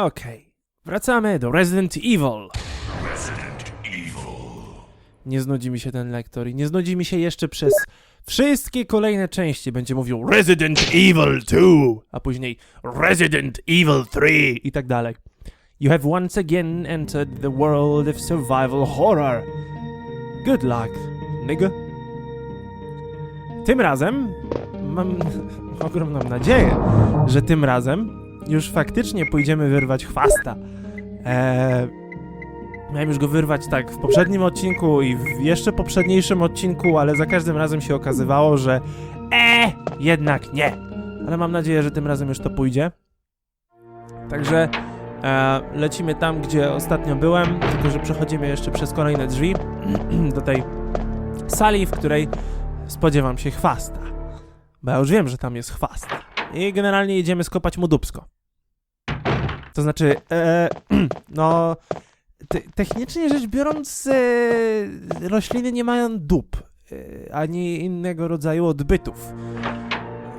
Okej, wracamy do Resident Evil. Nie znudzi mi się ten lektor i nie znudzi mi się jeszcze przez wszystkie kolejne części. Będzie mówił Resident Evil 2, a później Resident Evil 3 i tak dalej. You have once again entered the world of survival horror. Good luck, nigga. Tym razem mam ogromną nadzieję, że tym razem już faktycznie pójdziemy wyrwać chwasta. Eee, miałem już go wyrwać tak w poprzednim odcinku i w jeszcze poprzedniejszym odcinku, ale za każdym razem się okazywało, że e, jednak nie. Ale mam nadzieję, że tym razem już to pójdzie. Także e, lecimy tam, gdzie ostatnio byłem, tylko że przechodzimy jeszcze przez kolejne drzwi do tej sali, w której spodziewam się chwasta. Bo ja już wiem, że tam jest chwast. I generalnie jedziemy skopać mu dupsko. To znaczy, e, no, te, technicznie rzecz biorąc, e, rośliny nie mają dup, e, ani innego rodzaju odbytów.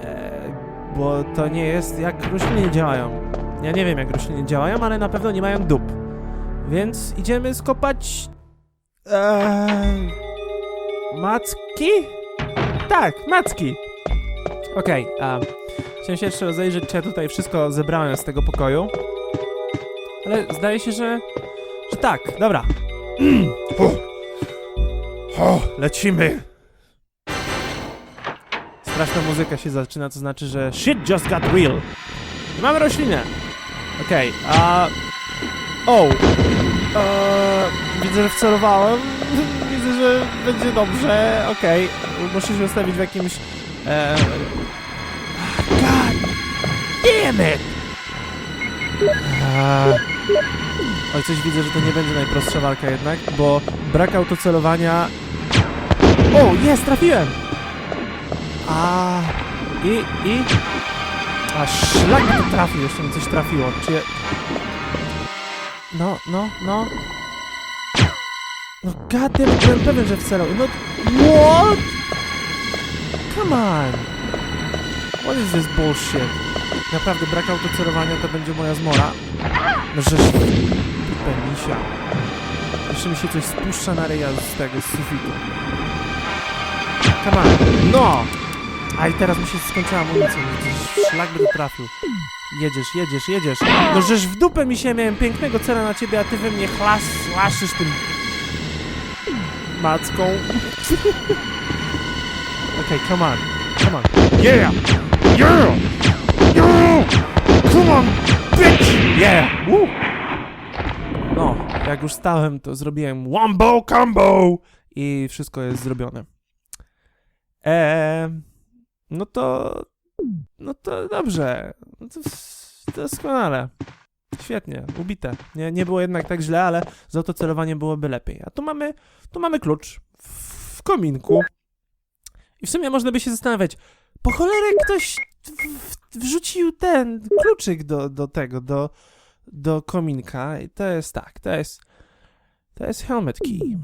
E, bo to nie jest jak rośliny działają. Ja nie wiem, jak rośliny działają, ale na pewno nie mają dup. Więc idziemy skopać. E, macki? Tak, macki. Okej, a chciałem się jeszcze rozejrzeć, czy ja tutaj wszystko zebrałem z tego pokoju. Ale zdaje się, że, że tak, dobra. o, o, lecimy. Straszna muzyka się zaczyna, to znaczy, że shit just got real. I mamy roślinę. Okej, a... O! Eee, widzę, że wcelowałem. widzę, że będzie dobrze. Okej, muszę się ustawić w jakimś... Eee... God damn it! Eee... Oj, coś widzę, że to nie będzie najprostsza walka jednak, bo brak autocelowania... O, jest, trafiłem! A i, i... A szlak to trafił, jeszcze mi coś trafiło. Czy. No, no, no. No goddammit, byłem pewien, że wcelował. No, what? Come on. What is this bullshit? Naprawdę, brak autocelowania to będzie moja zmora. No żeż... Dupę misia. Jeszcze mi się coś spuszcza na ryja z tego, sufitu. Come on. No! A i teraz mi się skończyła amunicja. Widzisz, Szlak by trafił. Jedziesz, jedziesz, jedziesz. No żeż w dupę mi się miałem pięknego cela na ciebie, a ty we mnie chlas, chlaszysz tym... Macką. Okej, come on. Come on. Yeah! Yeah! Come on, bitch! Yeah! Woo! No, jak już stałem, to zrobiłem wombo combo! I wszystko jest zrobione. Eee, no to... No to dobrze. No to doskonale. Świetnie, ubite. Nie, nie było jednak tak źle, ale z autocelowaniem byłoby lepiej. A tu mamy, tu mamy klucz w, kominku. I w sumie można by się zastanawiać, po cholerę ktoś wrzucił ten kluczyk do, do tego, do, do kominka. I to jest tak, to jest, to jest helmet key.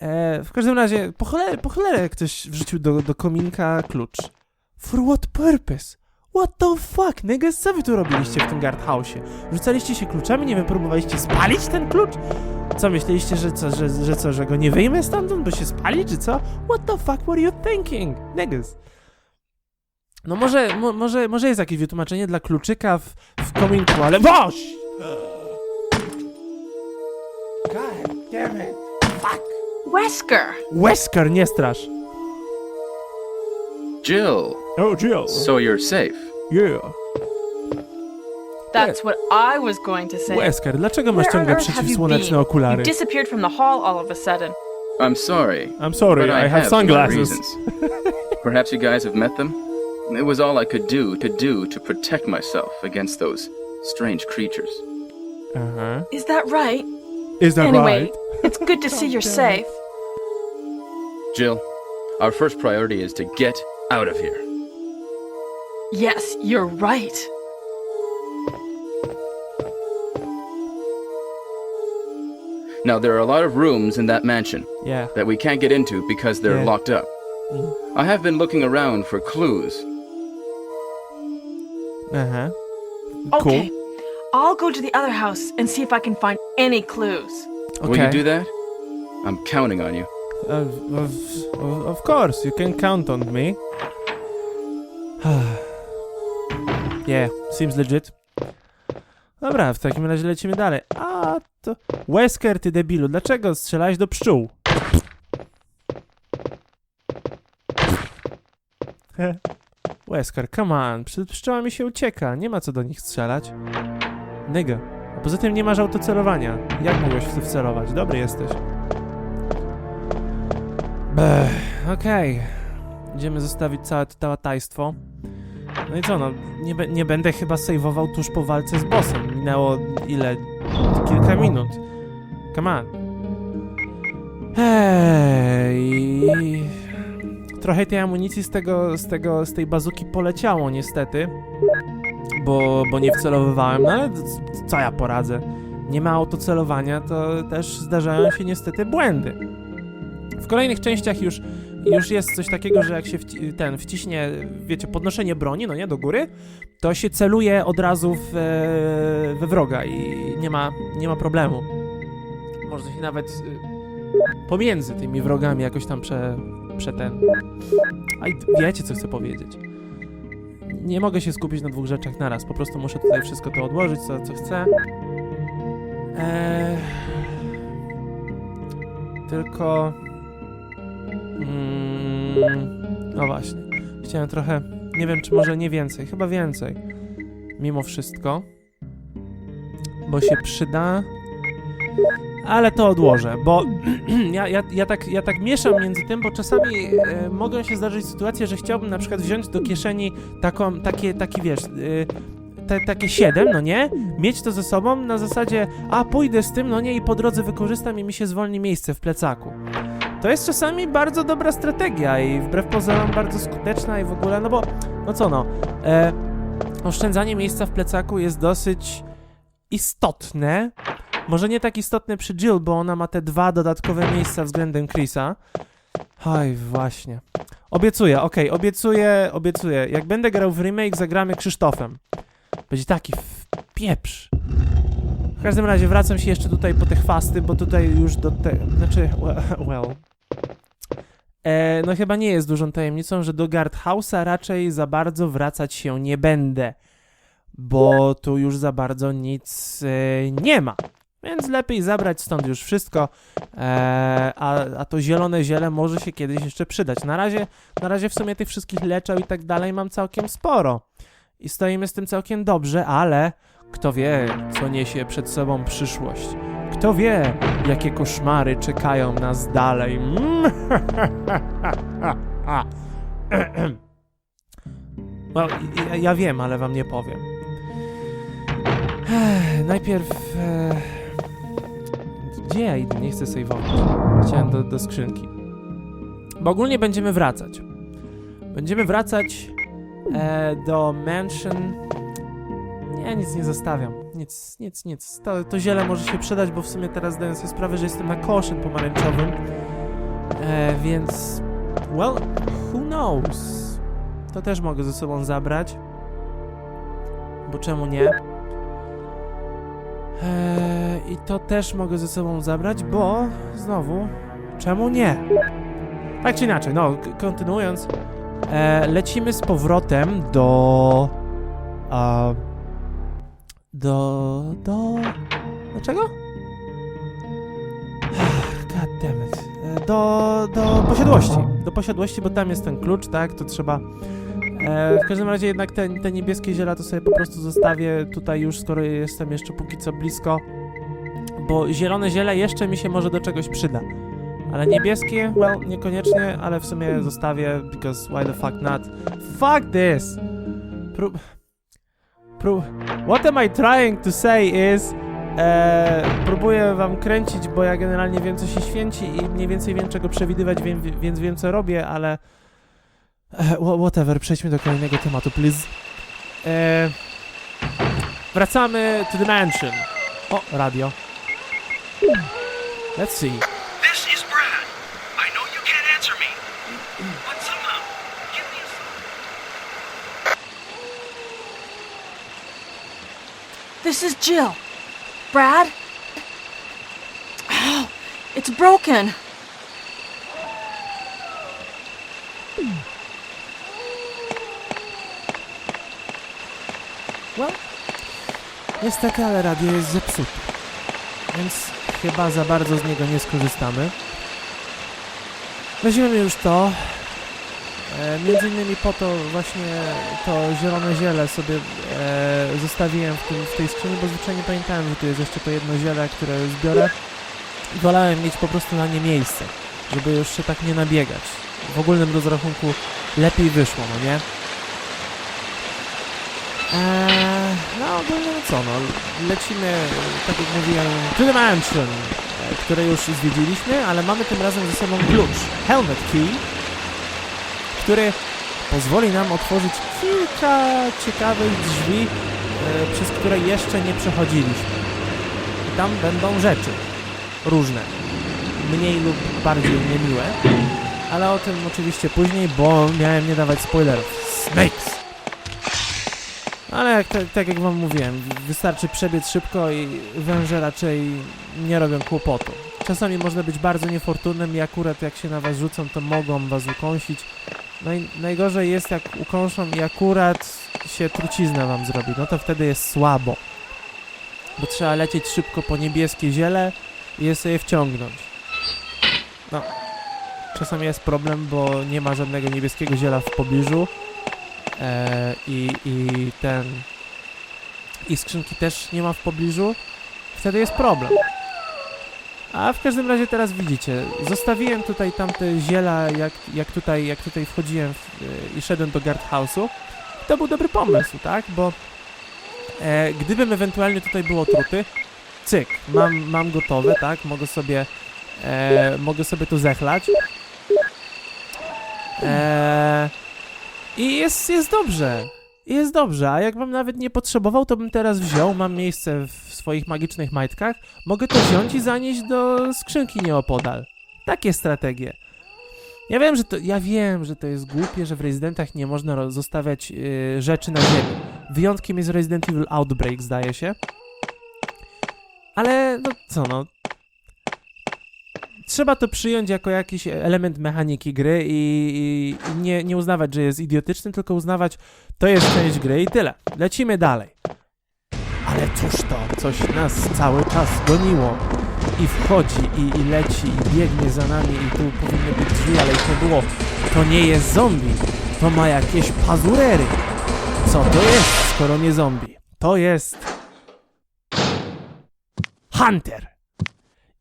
E, w każdym razie, po cholerę, po cholerę ktoś wrzucił do, do kominka klucz. For what purpose? What the fuck, niggas? Co wy tu robiliście w tym guardhouse'ie? Rzucaliście się kluczami? Nie wiem, próbowaliście spalić ten klucz? Co, myśleliście, że co, że, że co, że go nie wyjmę stamtąd, bo się spali, czy co? What the fuck were you thinking, niggas? No może, mo, może, może jest jakieś wytłumaczenie dla kluczyka w, w kominku, ale WOŚ! God damn it. Fuck! Wesker! Wesker, nie strasz. Jill, Oh, Jill. so you're safe. Yeah. That's what I was going to say. Wesker, dlaczego masz ciągle have przeciwsłoneczne okulary? You disappeared from the hall all of a sudden. I'm sorry. I'm sorry, but I, I have my sunglasses. Perhaps you guys have met them? It was all I could do to do to protect myself against those strange creatures. Uh-huh. Is that right? Is that anyway, right? it's good to see you're safe. Jill, our first priority is to get out of here. Yes, you're right. Now, there are a lot of rooms in that mansion Yeah. that we can't get into because they're Yeah. locked up. I have been looking around for clues. Uh-huh. Okay. I'll go to the other house and see if I can find any clues. Will you do that? I'm counting on you. Of, of, of, of course, you can count on me. yeah, seems legit. Dobra, w takim razie lecimy dalej. A to... Wesker, ty debilu, dlaczego strzelałeś do pszczół? Wesker, come on, przed pszczołami się ucieka, nie ma co do nich strzelać. Nigga. A poza tym nie masz autocelowania. Jak mogłeś w to wcelować? Dobry jesteś. Okej. Idziemy zostawić całe to tałatajstwo. No i co, no, nie, nie będę chyba sejwował tuż po walce z bossem. Minęło ile? Kilka minut. Come on. Hej. Trochę tej amunicji z tego, z tego, z tej bazuki poleciało niestety. Bo, bo nie wcelowywałem, no ale co ja poradzę? Nie ma autocelowania, to też zdarzają się niestety błędy. W kolejnych częściach już, już jest coś takiego, że jak się wci- ten wciśnie, wiecie, podnoszenie broni, no nie, do góry, to się celuje od razu w, e, we wroga i nie ma, nie ma problemu. Można się nawet e, pomiędzy tymi wrogami jakoś tam prze, prze ten... A wiecie, co chcę powiedzieć. Nie mogę się skupić na dwóch rzeczach naraz, po prostu muszę tutaj wszystko to odłożyć, co, co chcę. Eee... Tylko... Mm, no właśnie. Chciałem trochę. Nie wiem, czy może nie więcej. Chyba więcej. Mimo wszystko. Bo się przyda. Ale to odłożę, bo ja, ja, ja, tak, ja tak mieszam między tym, bo czasami e, mogą się zdarzyć sytuacje, że chciałbym na przykład wziąć do kieszeni taką, takie, taki wiesz, e, te, takie 7, no nie? Mieć to ze sobą na zasadzie, a pójdę z tym, no nie, i po drodze wykorzystam i mi się zwolni miejsce w plecaku. To jest czasami bardzo dobra strategia i wbrew pozorom bardzo skuteczna i w ogóle, no bo, no co no, e, oszczędzanie miejsca w plecaku jest dosyć istotne. Może nie tak istotne przy Jill, bo ona ma te dwa dodatkowe miejsca względem Chrisa. Oj, właśnie. Obiecuję, okej, obiecuję, obiecuję. Jak będę grał w remake, zagramy Krzysztofem. Będzie taki pieprz. W każdym razie wracam się jeszcze tutaj po te chwasty, bo tutaj już do te... Znaczy, we- well... E, no chyba nie jest dużą tajemnicą, że do Guardhouse'a raczej za bardzo wracać się nie będę, bo tu już za bardzo nic e, nie ma. Więc lepiej zabrać stąd już wszystko, e, a, a to zielone ziele może się kiedyś jeszcze przydać. Na razie, na razie w sumie tych wszystkich leczał i tak dalej mam całkiem sporo. I stoimy z tym całkiem dobrze, ale kto wie, co niesie przed sobą przyszłość. Kto wie, jakie koszmary czekają nas dalej. Mm. Ja, ja wiem, ale wam nie powiem. Najpierw... E... Gdzie ja idę? Nie chcę saveować. Chciałem do, do skrzynki. Bo ogólnie będziemy wracać. Będziemy wracać e, do mansion... Nie, nic nie zostawiam. Nic, nic, nic. To, to ziele może się przydać, bo w sumie teraz zdaję sobie sprawę, że jestem na koszyn pomarańczowym. E, więc... Well, who knows? To też mogę ze sobą zabrać. Bo czemu nie? Eee, I to też mogę ze sobą zabrać, bo znowu, czemu nie? Tak czy inaczej, no, kontynuując, e, lecimy z powrotem do. A, do. do. Dlaczego? God damn it. E, Do, do posiadłości. Do posiadłości, bo tam jest ten klucz, tak? To trzeba. E, w każdym razie jednak te, te niebieskie ziela to sobie po prostu zostawię tutaj już, skoro jestem jeszcze póki co blisko. Bo zielone ziele jeszcze mi się może do czegoś przyda. Ale niebieskie, well, niekoniecznie, ale w sumie zostawię, because why the fuck not? Fuck this! Prób... What am I trying to say is... E, próbuję wam kręcić, bo ja generalnie wiem, co się święci i mniej więcej wiem, czego przewidywać, wiem, więc wiem, co robię, ale... E, wha- whatever, przejdźmy do kolejnego tematu, please. E, wracamy to the mansion. O, radio. Let's see. This is Brad. I know you can't answer me, but somehow, give me a. This is Jill. Brad? Oh, it's broken. Well, niestety, ale radio jest zepsute. Więc chyba za bardzo z niego nie skorzystamy. Weźmiemy już to. E, między innymi po to właśnie to zielone ziele sobie e, zostawiłem w, tym, w tej skrzyni, bo zwyczajnie pamiętałem, że tu jest jeszcze to jedno ziele, które zbiorę. Wolałem mieć po prostu na nie miejsce, żeby już się tak nie nabiegać. W ogólnym rozrachunku lepiej wyszło, no nie? Eee, no ogólnie no co, no lecimy, tak jak mówiłem, to the mansion, e, które już zwiedziliśmy, ale mamy tym razem ze sobą klucz, helmet key, który pozwoli nam otworzyć kilka ciekawych drzwi, e, przez które jeszcze nie przechodziliśmy. I tam będą rzeczy różne, mniej lub bardziej niemiłe, ale o tym oczywiście później, bo miałem nie dawać spoilerów. Snakes! Ale jak, tak, tak jak wam mówiłem, wystarczy przebiec szybko i węże raczej nie robią kłopotu. Czasami można być bardzo niefortunnym i akurat jak się na was rzucą, to mogą was ukąsić. Naj, najgorzej jest jak ukąszą i akurat się trucizna wam zrobi, no to wtedy jest słabo. Bo trzeba lecieć szybko po niebieskie ziele i je sobie wciągnąć. No, czasami jest problem, bo nie ma żadnego niebieskiego ziela w pobliżu. E, i, I ten. I skrzynki też nie ma w pobliżu. Wtedy jest problem. A w każdym razie teraz widzicie, zostawiłem tutaj tamte ziela, jak, jak, tutaj, jak tutaj wchodziłem w, e, i szedłem do guardhouse'u. To był dobry pomysł, tak? Bo e, gdybym ewentualnie tutaj był otruty, cyk, mam, mam gotowe, tak? Mogę sobie, e, mogę sobie to zechlać. E, i jest, jest dobrze. Jest dobrze, a jakbym nawet nie potrzebował, to bym teraz wziął, mam miejsce w swoich magicznych majtkach, mogę to wziąć i zanieść do skrzynki nieopodal. Takie strategie. Ja wiem, że to, ja wiem, że to jest głupie, że w rezydentach nie można zostawiać yy, rzeczy na ziemi. Wyjątkiem jest Resident Evil Outbreak, zdaje się. Ale, no co no, trzeba to przyjąć jako jakiś element mechaniki gry i, i, i nie, nie uznawać, że jest idiotyczny, tylko uznawać, to jest część gry i tyle. Lecimy dalej. Ale cóż to, coś nas cały czas goniło i wchodzi i, i leci i biegnie za nami i tu powinny być drzwi, ale ich nie było. To nie jest zombie, to ma jakieś pazurery. Co to jest, skoro nie zombie? To jest... Hunter!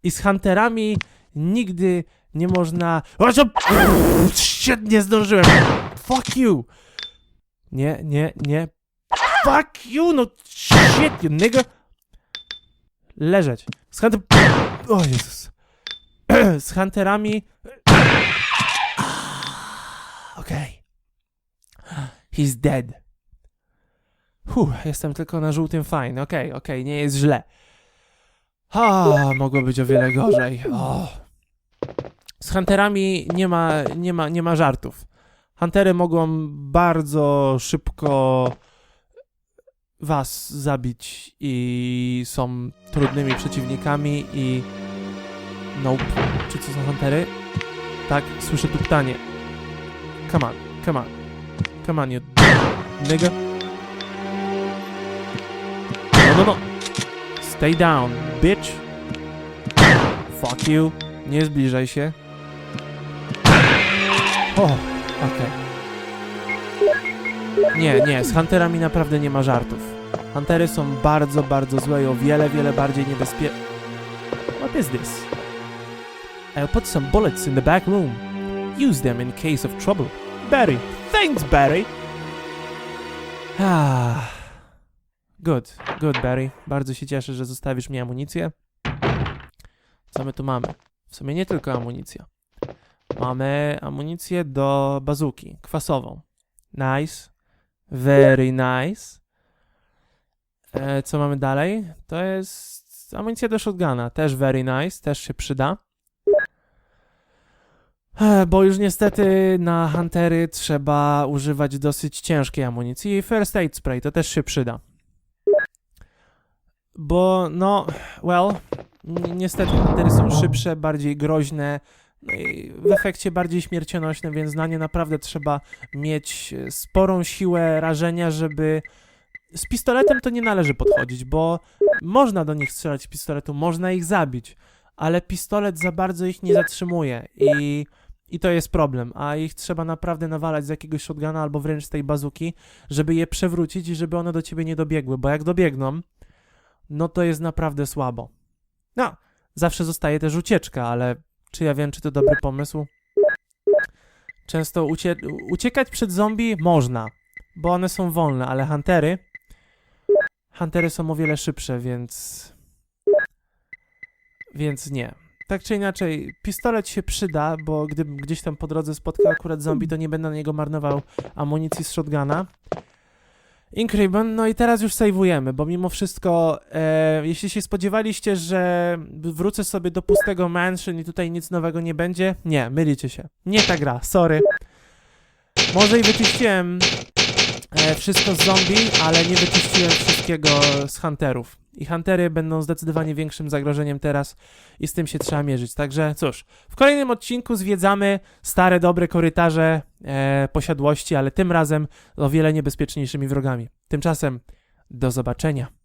I z Hunterami nigdy nie można. Shit, nie zdążyłem. Fuck you. Nie, nie, nie. Fuck you, no shit, you nigga. Leżeć. Z Hunter... O Jezus. Z Hunterami... Okej. He's dead. Huh, jestem tylko na żółtym fajny. Okej, okej, nie jest źle. A, mogło być o wiele gorzej. O. Z Hunterami nie ma, nie, ma, nie ma żartów. Huntery mogą bardzo szybko was zabić i są trudnymi przeciwnikami i... Nope. Czy co są Huntery? Tak, słyszę tu pytanie. Come on, come on. Come on, you nigga. No, no, no. Stay down, bitch. Fuck you. Nie zbliżaj się. O, okej. Nie, nie, z Hunterami naprawdę nie ma żartów. Huntery są bardzo, bardzo złe i o wiele, wiele bardziej niebezpieczne. What is this? I'll put some bullets in the back room. Use them in case of trouble. Barry. Thanks, Barry. Ah. Good, good, Barry. Bardzo się cieszę, że zostawisz mi amunicję. Co my tu mamy? W sumie nie tylko amunicja. Mamy amunicję do bazuki, kwasową. Nice. Very nice. E, co mamy dalej? To jest amunicja do shotguna. Też very nice, też się przyda. E, bo już niestety na huntery trzeba używać dosyć ciężkiej amunicji. I first aid spray to też się przyda. Bo, no, well, ni- niestety huntery są szybsze, bardziej groźne, w efekcie bardziej śmiercionośne, więc na nie naprawdę trzeba mieć e, sporą siłę rażenia, żeby... Z pistoletem to nie należy podchodzić, bo można do nich strzelać z pistoletu, można ich zabić, ale pistolet za bardzo ich nie zatrzymuje i, i to jest problem, a ich trzeba naprawdę nawalać z jakiegoś shotguna albo wręcz z tej bazuki, żeby je przewrócić i żeby one do ciebie nie dobiegły, bo jak dobiegną, no to jest naprawdę słabo. No, zawsze zostaje też ucieczka, ale czy ja wiem, czy to dobry pomysł? Często ucie uciekać przed zombie można, bo one są wolne, ale huntery huntery są o wiele szybsze, więc więc nie. Tak czy inaczej, pistolet się przyda, bo gdybym gdzieś tam po drodze spotkał akurat zombie, to nie będę na niego marnował amunicji z shotguna. Ribbon, no i teraz już sejwujemy, bo mimo wszystko, e, jeśli się spodziewaliście, że wrócę sobie do pustego mansion i tutaj nic nowego nie będzie, nie, mylicie się. Nie ta gra, sorry. Może i wyczyściłem e, wszystko z zombie, ale nie wyczyściłem wszystkiego z hunterów. I huntery będą zdecydowanie większym zagrożeniem teraz i z tym się trzeba mierzyć. Także cóż, w kolejnym odcinku zwiedzamy stare, dobre korytarze e, posiadłości, ale tym razem o wiele niebezpieczniejszymi wrogami. Tymczasem do zobaczenia.